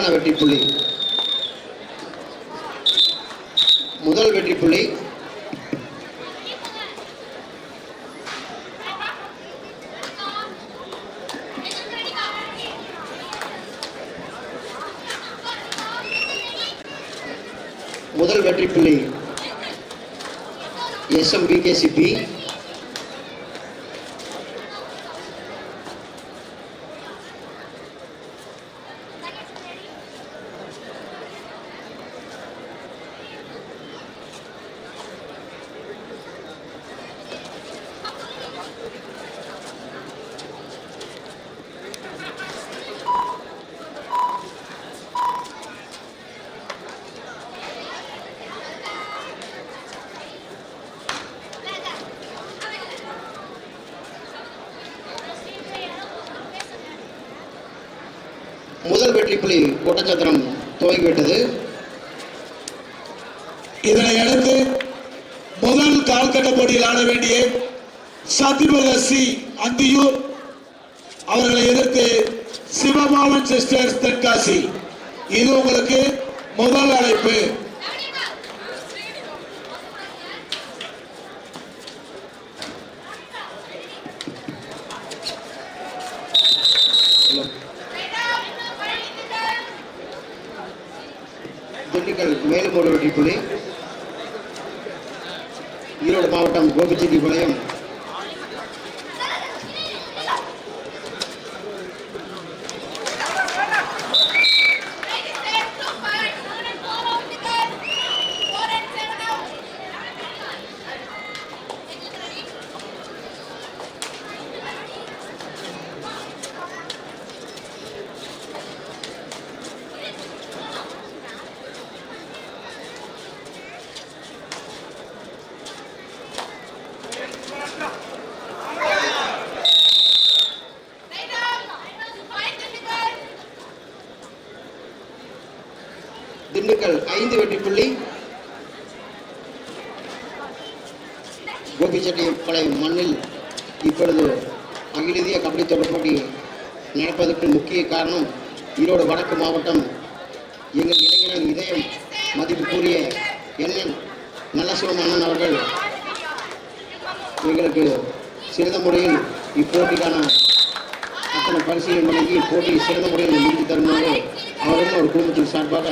அழகான வெற்றி புள்ளி. முதல் வெற்றி புள்ளி. முதல் வெற்றி புள்ளி. எஸ்எம்பிகேசிபி முதல் வெற்றி புலி ஒட்டச்சத்திரம் துவங்கிவிட்டது. இதனை அடுத்து முதல் கால்கட்ட போட்டியில் ஆட வேண்டிய சத்தியபுர சி அந்தியூர் அவர்களை எதிர்த்து சிவபாவன் சிஸ்டர்ஸ் தென்காசி இது உங்களுக்கு முதல் அழைப்பு. திண்டுக்கல் மேலும் ஒரு வெற்றி புள்ளி ஈரோடு மாவட்டம் கோபிச்செட்டிப்பாளையம். திண்டுக்கல் ஐந்து வெற்றி புள்ளி. கோபிச்செட்டிப்பாளையம் மண்ணில் இப்பொழுது அகில இந்திய கபடி தொடர் போட்டி நடப்பதற்கு முக்கிய காரணம் ஈரோடு வடக்கு மாவட்டம் எங்கள் இளைஞரின் இதயம். மதிப்பு கூறிய எண்ணன் நல்லசிவம் அண்ணன் அவர்கள் எங்களுக்கு சிறந்த முறையில் இப்போட்டிக்கான அத்தனை பரிசீலனை வழங்கி போட்டி சிறந்த முறையில் முடித்து தருமாறு அவரும் ஒரு குடும்பத்தின் சார்பாக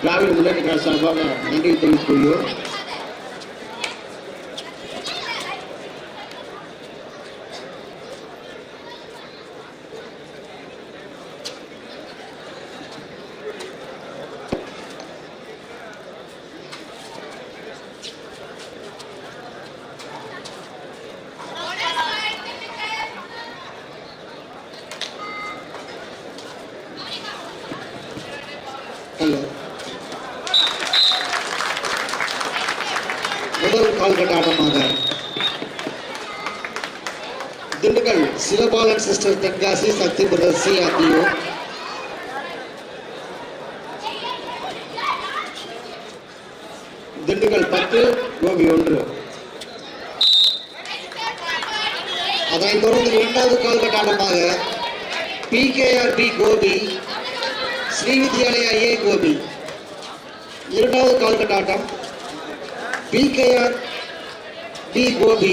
திராவிட முன்னேற்ற சார்பாக நன்றி தெரிவித்துக் கொள்கிறோம் ஹலோ முதல் கால்கட்ட ஆட்டமாக Dindigul Sivabalan sister Tenkasi Sakthi brother C RTO Dindigul பத்து கோபி ஒன்று அதனைத் தொடர்ந்து இரண்டாவது கால்கட்ட ஆட்டமாக PKR B Gobi Sri Vidyalaya A Gobi இரண்டாவது கால்கட்டாட்டம் PKR D Gobi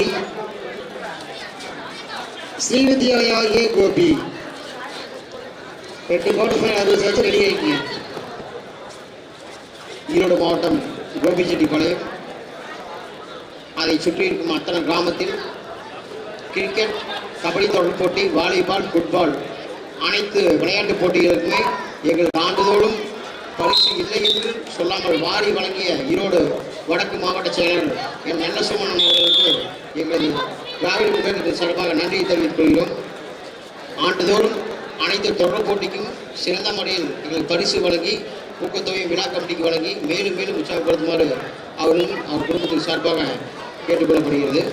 Srividyalaya A Gobi. ரெண்டு கோட்டை அறுபது சேர்த்து ரெடி ஆகிங்க ஈரோடு மாவட்டம் கோபிச்செட்டிப்பாளையம். அதை சுற்றி இருக்கும் அத்தனை கிராமத்தில் கிரிக்கெட் கபடி தொடர் போட்டி வாலிபால் ஃபுட்பால் அனைத்து விளையாட்டு போட்டிகளுக்குமே எங்கள் ஆண்டுதோறும் பரிசு இல்லை என்று சொல்லாமல் வாரி வழங்கிய ஈரோடு வடக்கு மாவட்ட செயலர் என் நல்லசுமணன் அவர்களுக்கு எங்களது திராவிட முன்னேற்றத்தின் சார்பாக நன்றியை தெரிவித்துக் கொள்கிறோம். ஆண்டுதோறும் அனைத்து தொடர் போட்டிக்கும் சிறந்த முறையில் எங்கள் பரிசு வழங்கி ஊக்கத்தொகை விழா கமிட்டிக்கு வழங்கி மேலும் மேலும் உற்சாகப்படுத்துமாறு அவர்களும் அவர் குடும்பத்தின் சார்பாக கேட்டுக்கொள்ளப்படுகிறது.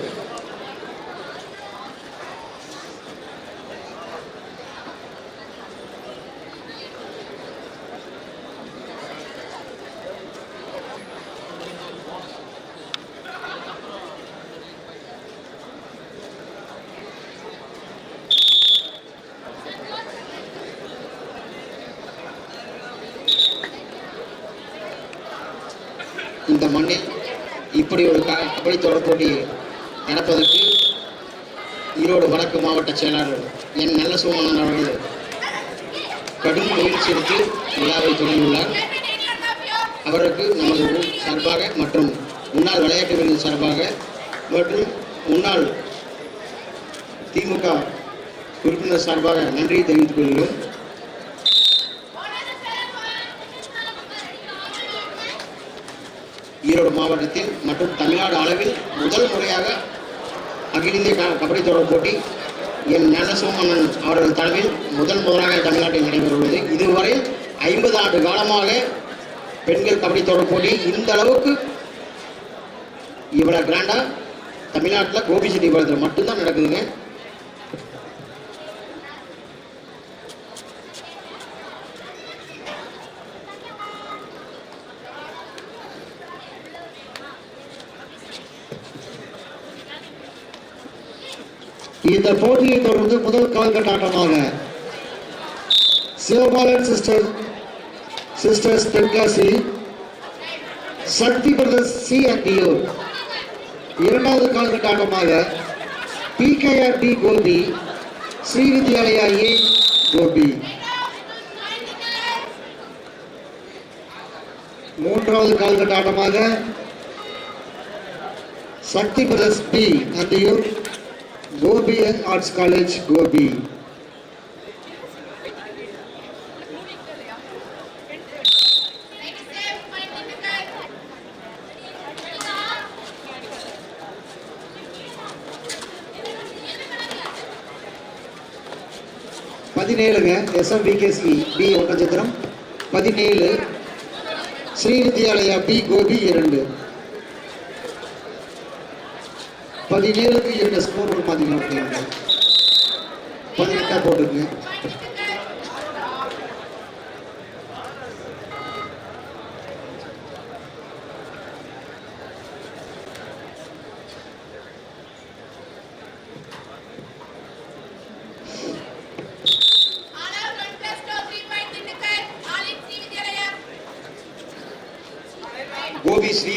இந்த மண்ணில் இப்படி ஒரு கபடி தொடர் போட்டி நடப்பதற்கு ஈரோடு வடக்கு மாவட்ட செயலாளர் என் நல்ல சோமனன் அவர்கள் கடும் முயற்சி எடுத்து விழாவை தொடங்கியுள்ளார். அவருக்கு நமது ஊர் சார்பாக மற்றும் முன்னாள் விளையாட்டு வீரர்கள் சார்பாக மற்றும் முன்னாள் திமுக உறுப்பினர் சார்பாக நன்றியை தெரிவித்துக் கொள்கிறோம். ஈரோடு மாவட்டத்தில் மற்றும் தமிழ்நாடு அளவில் முதல் முறையாக அகில இந்திய கபடி தொடர் போட்டி என் ஞானசோமன் அவர்கள் தலைமையில் முதல் முதலாக தமிழ்நாட்டில் நடைபெறவுள்ளது. இதுவரை ஐம்பது ஆண்டு காலமாக பெண்கள் கபடி தொடர் போட்டி இந்த அளவுக்கு இவ்வளோ கிராண்டாக தமிழ்நாட்டில் கோபிச்செட்டிப்பாளையத்தில் மட்டும்தான் நடக்குதுங்க. இந்த போட்டியை தொடர்ந்து முதல் கால்கட்ட ஆட்டமாக Sivabalan sister sisters Tenkasi Sakthi brothers C Anthiyur இரண்டாவது கால்கட்ட ஆட்டமாக PKR D Gobi Sri Vidyalaya A Gobi. மூன்றாவது கால்கட்ட ஆட்டமாக Sakthi brothers B Anthiyur Gobi arts college Gobi பதினேழுங்க SMPKC B Oddanchatram பதினேழு ஸ்ரீ வித்யாலயா பி கோபி இரண்டு. பதினேழு இரண்டு ஸ்கோர் பார்த்தீங்கன்னா பதினெட்டாக போட்டுருங்க Gobi Sri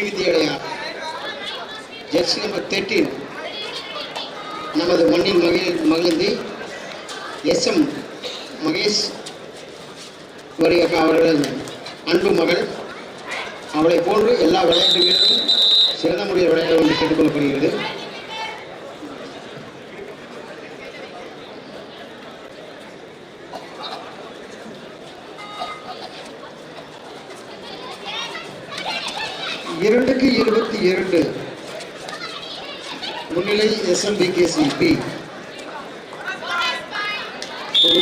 jersey number thirteen நமது மண்ணின் மகிழ் மகிழ்ந்து எஸ் எம் மகேஷ் வரியக்கா அவர்கள் அன்பு மகள். அவளை போன்று எல்லா விளையாட்டு வீரரும் சிறந்த முறையில் விளையாட வேண்டும் கேட்டுக்கொள்ளப்படுகிறது. இரண்டுக்கு இருபத்தி இரண்டு. முன்னிலை எஸ்எம்பிகேசி பி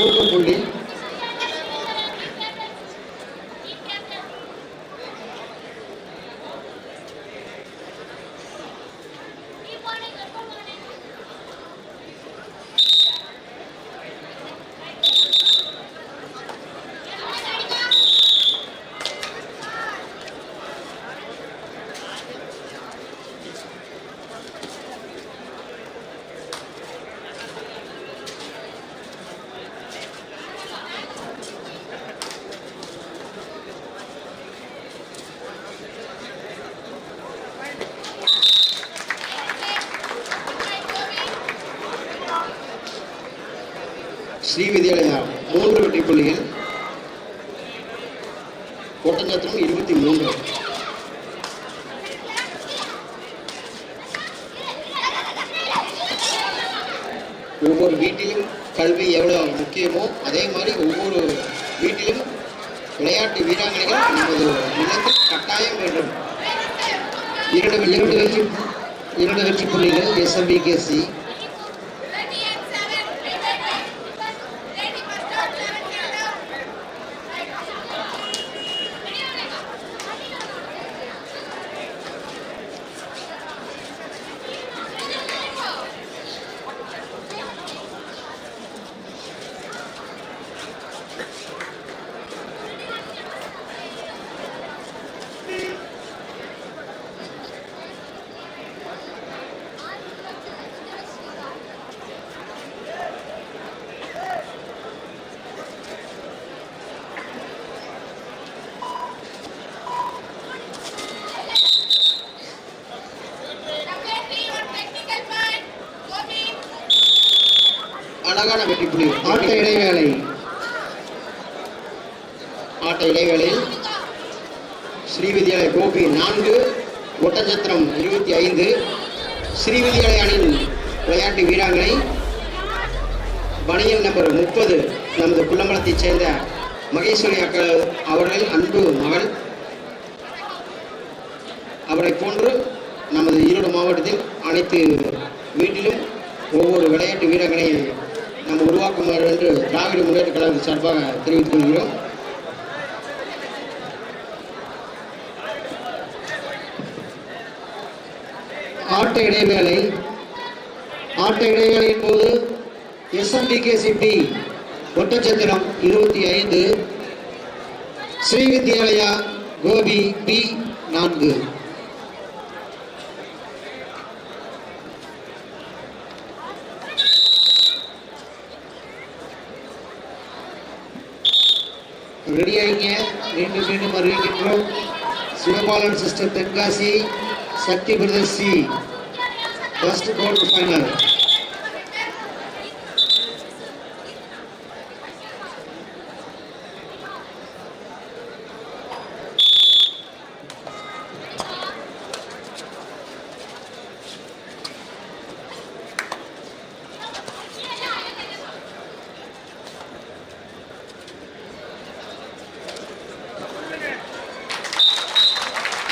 ஊக்கம் புள்ளி ஸ்ரீ வித்யாலயா மூன்று வெற்றி புள்ளிகள். ஒட்டஞ்சத்திரம் இருபத்தி மூன்று. ஒவ்வொரு வீட்டிலும் கல்வி எவ்வளோ முக்கியமோ அதே மாதிரி ஒவ்வொரு வீட்டிலும் விளையாட்டு வீராங்கனைகள் நமது நிலத்தில் கட்டாயம் வேண்டும். இரண்டு இரண்டு இரண்டு வெற்றி இரண்டு வெற்றி புள்ளிகள் எஸ்எம்பிகேசி அழகான வெற்றி புள்ளி ஆட்ட இடைவேளை. ஆட்ட இடைவேளையில் ஸ்ரீவித்யாலய கோபி நான்கு ஒட்டச்சத்திரம் இருபத்தி ஐந்து. ஸ்ரீவித்யாலய அணியின் விளையாட்டு வீராங்கனை பணியன் நம்பர் முப்பது நமது குள்ளம்பலத்தைச் சேர்ந்த மகேஸ்வரி அக்கள் அவர்கள் அன்பு மகள். அவரை போன்று நமது ஈரோடு மாவட்டத்தில் அனைத்து வீட்டிலும் ஒவ்வொரு விளையாட்டு வீரர்களையும் குமார் உருவாக்குமாறு என்று திராவிட முன்னேற்ற கழகத்தின் சார்பாக தெரிவித்துக் கொள்கிறோம். ஆட்ட இடைவேளை ஆட்ட இடைவேளையின் போது எஸ்எம்டிகேசிபி ஒட்டச்சத்திரம் இருபத்தி ஐந்து ஸ்ரீ வித்யாலயா கோபி பி நான்கு ரெடி ஆகிங்க மீண்டும் மீண்டும் அறிவிக்கின்றோம் Sivabalan sister Tenkasi Sakthi brothers C first quarter final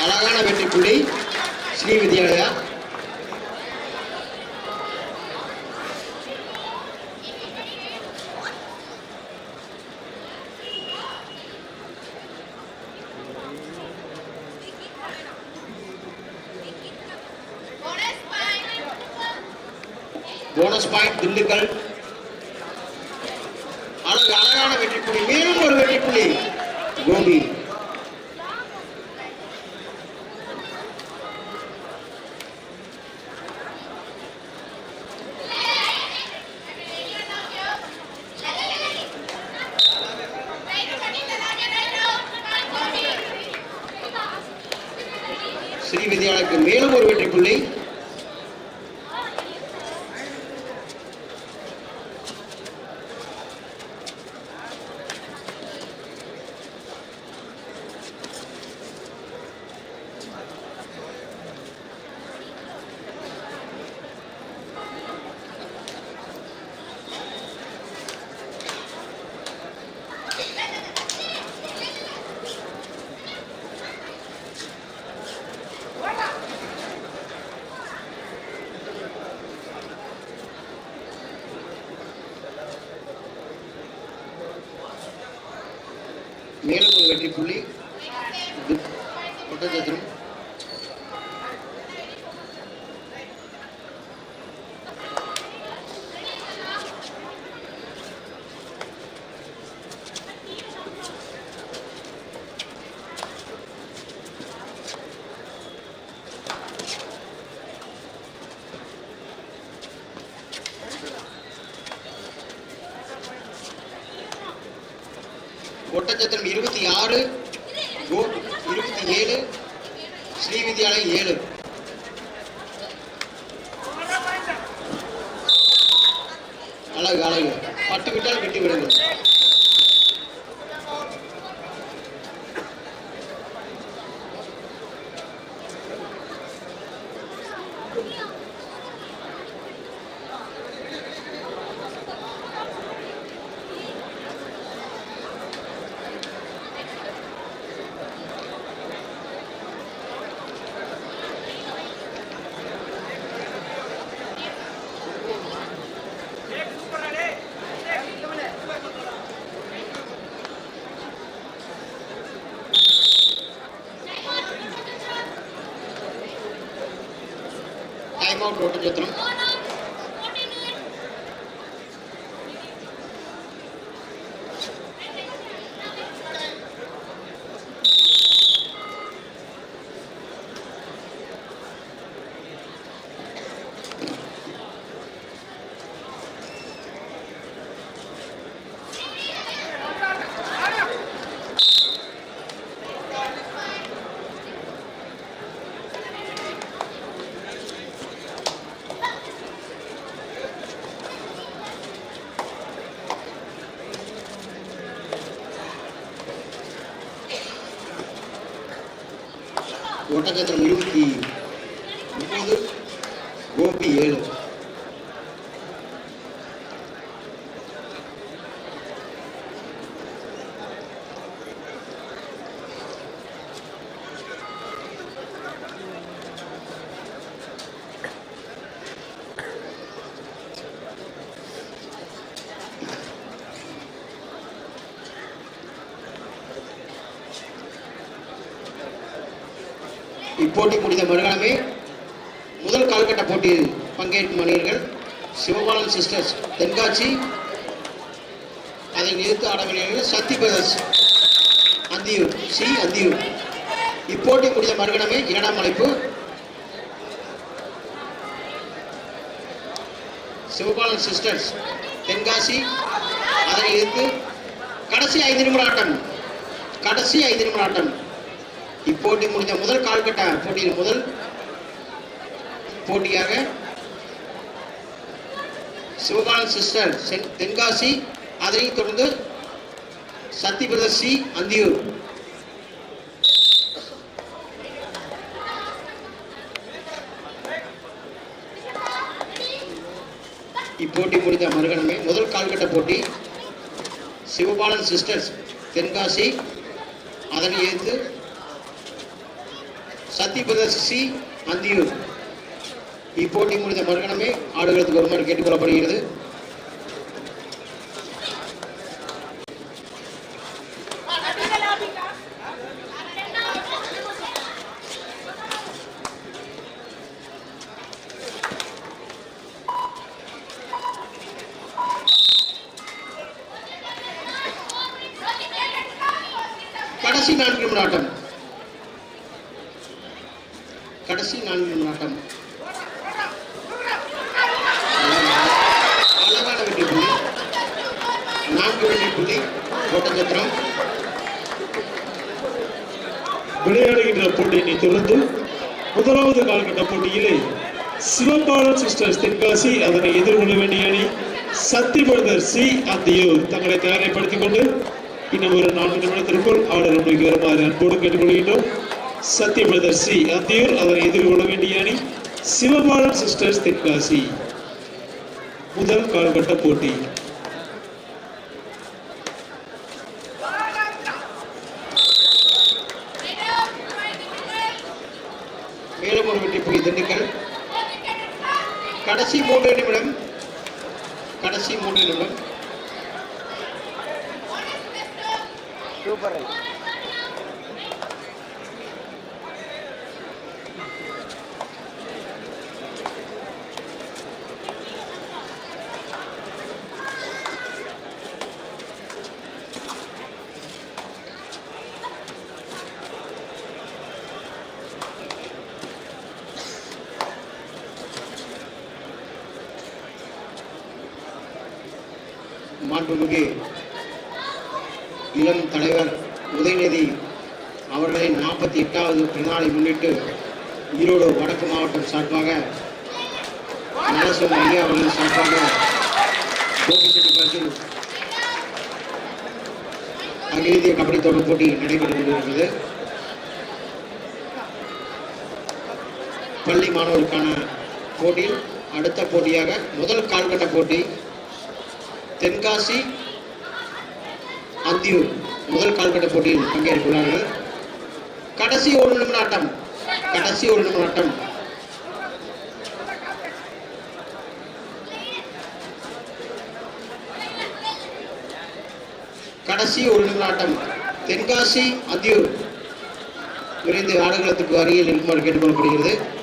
அழகான வெற்றி புள்ளி ஸ்ரீ வித்யாலயா போனஸ் பாயிண்ட் திண்டுக்கல். ஆனால் அழகான வெற்றி புள்ளி மேலும் ஒரு வெற்றி புள்ளி கோபி ஸ்ரீ வித்யாலயக்கு மேலும் ஒரு வெற்றி புள்ளி மேலும் ஒரு இருபத்தி ஆறு இருபத்தி ஏழு ஸ்ரீ வித்யாலயம் ஏழு. Tamam böyle dedim. ஒட்டச்சத்திரம் இருபத்தி ஒன்பது கோபி ஏழு போட்டி முடிந்த மறுகாலமே முதல் கால்கட்ட போட்டியில் பங்கேற்கும் அணியர்கள் சிவபாலன் சிஸ்டர்ஸ் தென்காட்சி அதை நிறுத்த ஆடவர்கள் சக்தி பிரதர்ஸ் அந்தியூர் சி. அந்தியூர். இப்போட்டி முடிந்த மறுகணமே இரண்டாம் அழைப்பு. சிவபாலன் சிஸ்டர்ஸ் தென்காசி. அதனை எதிர்த்து கடைசி ஐந்து நிமிட ஆட்டம். கடைசி ஐந்து நிமிட ஆட்டம். இப்போட்டி முடிந்த முதல் கால்கட்ட போட்டியில் முதல் போட்டியாக சிவகானந்த் சிஸ்டர் தென்காசி அதனை தொடர்ந்து சக்தி சி. அந்தியூர். இப்போட்டி முடிந்த மறுகணமே முதல் கால்கட்ட போட்டி சிவபாலன் சிஸ்டர்ஸ் தென்காசி அதனை எதிர்த்து சக்தி பிரதர்ஸ் சி. அந்தியூர் இப்போட்டி முடிந்த மறுகணமே ஆடுகளத்துக்கு வருமாறு கேட்டுக்கொள்ளப்படுகிறது கடைசி நான்கு நிமிட ஆட்டம் கடைசி நான்கு நாட்டம் அழகான புள்ளி நான்கு வெற்றி புள்ளி ஓட்டச்சத்திரம். விளையாடுகின்ற போட்டியினை தொடர்ந்து முதலாவது கால்கட்ட போட்டியிலே சிவபாலன் சிஸ்டர்ஸ் தென்காசி அதனை எதிர்கொள்ள வேண்டிய அணி சக்தி பிரதர் சி. அந்தியூர் தங்களை தயாரிப்படுத்திக் கொண்டு இன்னும் ஒரு நான்கு நிமிடத்திற்குள் ஆடல் முடிக்கு வருமாறு அன்போடு கேட்டுக்கொள்கின்றோம். சத்ய பிரதர்சி சி அந்தியூர் எதிர்கொள்ள வேண்டிய அணி சிவபாலன் சிஸ்டர்ஸ் தென்காசி. முதல் கால்கட்ட போட்டி. மேலும் ஒரு வெற்றி புள்ளி திண்டுக்கல். கடைசி மூன்று நிமிடம். கடைசி மூன்று நிமிடம். மாண்புமிகு இளம் தலைவர் உதயநிதி அவர்களின் நாற்பத்தி எட்டாவது பிறநாளை முன்னிட்டு ஈரோடு வடக்கு மாவட்டம் சார்பாக நரசிம்ம ஐயா அவர்கள் சார்பாக கோபிச்செட்டிப்பாளையத்தில் அகில இந்திய கபடி தொடர் போட்டி நடைபெற்று கொண்டிருக்கிறது பள்ளி மாணவருக்கான போட்டியில் அடுத்த போட்டியாக முதல் கால்கட்ட போட்டி தென்காசி அந்தியூர் முதல் கால்கட்ட போட்டியில் பங்கேற்கிறார்கள். கடைசி ஒரு நிமிட ஆட்டம். கடைசி ஒரு நிமிட ஆட்டம். கடைசி ஒரு நிமிட ஆட்டம். தென்காசி அந்தியூர். விரைந்து ஆடுகளத்துக்கு அருகில் இருக்குமாறு கேட்டுக்கொள்ளப்படுகிறது.